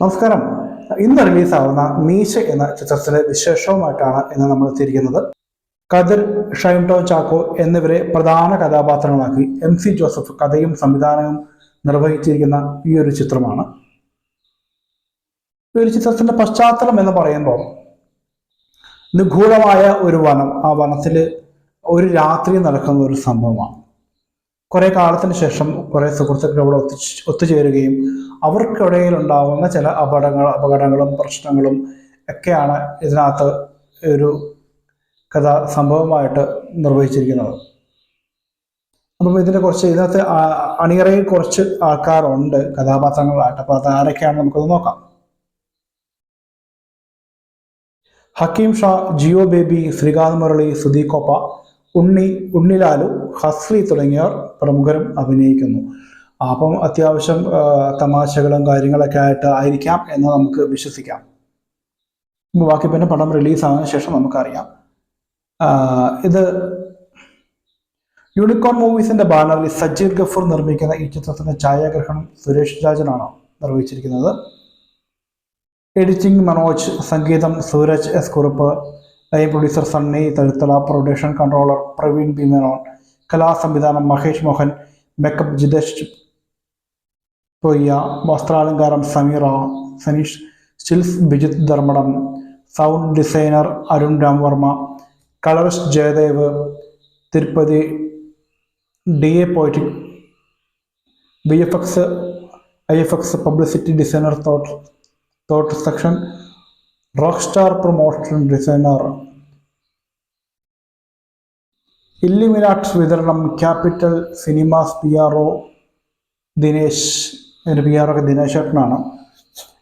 നമസ്കാരം. ഇന്ന് റിലീസാവുന്ന മീശ എന്ന ചിത്രത്തിലെ വിശേഷവുമായിട്ടാണ് ഇന്ന് നമ്മൾ എത്തിയിരിക്കുന്നത്. കതിർ ഷൈം ടോ ചാക്കോ എന്നിവരെ പ്രധാന കഥാപാത്രങ്ങളാക്കി എം സി ജോസഫ് കഥയും സംവിധാനവും നിർവഹിച്ചിരിക്കുന്ന ഈ ഒരു ചിത്രമാണ്. ഈ ഒരു ചിത്രത്തിന്റെ പശ്ചാത്തലം എന്ന് പറയുമ്പോൾ നിഗൂഢമായ ഒരു വനം ആ വനത്തിൽ ഒരു രാത്രി നടക്കുന്ന ഒരു സംഭവമാണ്. കുറെ കാലത്തിന് ശേഷം കുറെ സുഹൃത്തുക്കൾ അവിടെ ഒത്തു ഒത്തുചേരുകയും അവർക്കിടയിൽ ഉണ്ടാകുന്ന ചില അപകടങ്ങൾ അപകടങ്ങളും പ്രശ്നങ്ങളും ഒക്കെയാണ് ഇതിനകത്ത് ഒരു കഥ സംഭവമായിട്ട് നിർവഹിച്ചിരിക്കുന്നത്. അപ്പം ഇതിന്റെ കുറച്ച് ഇതിനകത്ത് അണിയറയിൽ കുറച്ച് ആൾക്കാരുണ്ട് കഥാപാത്രങ്ങളായിട്ട്. അപ്പോൾ അത് ആരൊക്കെയാണെന്ന് നമുക്കത് നോക്കാം. ഹക്കീം ഷാ ജിയോ ബേബി ശ്രീകാന്ത് മുരളി സുധീകോപ്പ ഉണ്ണി ഉണ്ണിലാലു ഹസ്ലി തുടങ്ങിയവർ പ്രമുഖരും അഭിനയിക്കുന്നു. അപ്പം അത്യാവശ്യം തമാശകളും കാര്യങ്ങളൊക്കെ ആയിട്ട് ആയിരിക്കാം എന്ന് നമുക്ക് വിശ്വസിക്കാം. ബാക്കി പിന്നെ പടം റിലീസ് ആയതിനു ശേഷം നമുക്കറിയാം. ഇത് യൂണിക്കോൺ മൂവീസിന്റെ ബാനറിൽ സജീർ ഗഫൂർ നിർമ്മിക്കുന്ന ഈ ചിത്രത്തിന്റെ ഛായാഗ്രഹണം സുരേഷ് രാജനാണ് നിർവഹിച്ചിരിക്കുന്നത്. എഡിറ്റിംഗ് മനോജ് സംഗീതം Sooraj S Kurup line producer Sunny Thazhuthala production controller Praveen B Menon കലാസംവിധാനം Mahesh Mohan makeup Jithesh Poyya വസ്ത്രാലങ്കാരം Sameera Saneesh stills Bijith Dharmadam sound designer Arun Ramvarma colourist Jayadev Thiruppathi D A poetic B F X I F X publicity designer thought thought section rock star promotion designer. Illuminati വിതരണം Capital Cinemas P R O Dinesh. ഇതിന്റെ P ആറൊക്കെ Dinesh ഏട്ടനാണ്.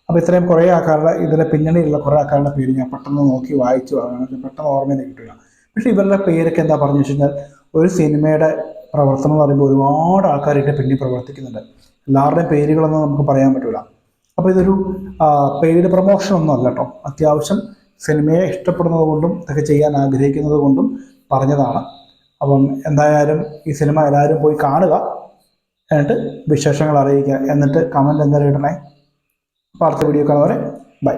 അപ്പോൾ ഇത്രയും കുറേ ആൾക്കാരുടെ ഇതിലെ പിന്നണിയിലുള്ള കുറേ ആൾക്കാരുടെ പേര് ഞാൻ പെട്ടെന്ന് നോക്കി വായിച്ചു. അങ്ങനെ പെട്ടെന്ന് ഓർമ്മയിൽ കിട്ടില്ല പക്ഷേ ഇവരുടെ പേരൊക്കെ എന്താ പറഞ്ഞു വെച്ച് കഴിഞ്ഞാൽ ഒരു സിനിമയുടെ പ്രവർത്തനം എന്ന് പറയുമ്പോൾ ഒരുപാട് ആൾക്കാരായിട്ട് പിന്നിൽ പ്രവർത്തിക്കുന്നുണ്ട്. എല്ലാവരുടെയും പേരുകളൊന്നും നമുക്ക് പറയാൻ പറ്റില്ല അപ്പോൾ ഇതൊരു പെയ്ഡ് പ്രൊമോഷൻ ഒന്നും അല്ല കേട്ടോ. അത്യാവശ്യം സിനിമയെ ഇഷ്ടപ്പെടുന്നത് കൊണ്ടും ഇതൊക്കെ ചെയ്യാൻ ആഗ്രഹിക്കുന്നത് കൊണ്ടും പറഞ്ഞതാണ്. അപ്പം എന്തായാലും ഈ സിനിമ എല്ലാവരും പോയി കാണുക. എന്നിട്ട് വിശേഷങ്ങൾ അറിയിക്കുക. എന്നിട്ട് കമന്റ് എന്തായാലും ഇടണേ. അപ്പോൾ അടുത്ത വീഡിയോ കാണാൻ വരെ ബൈ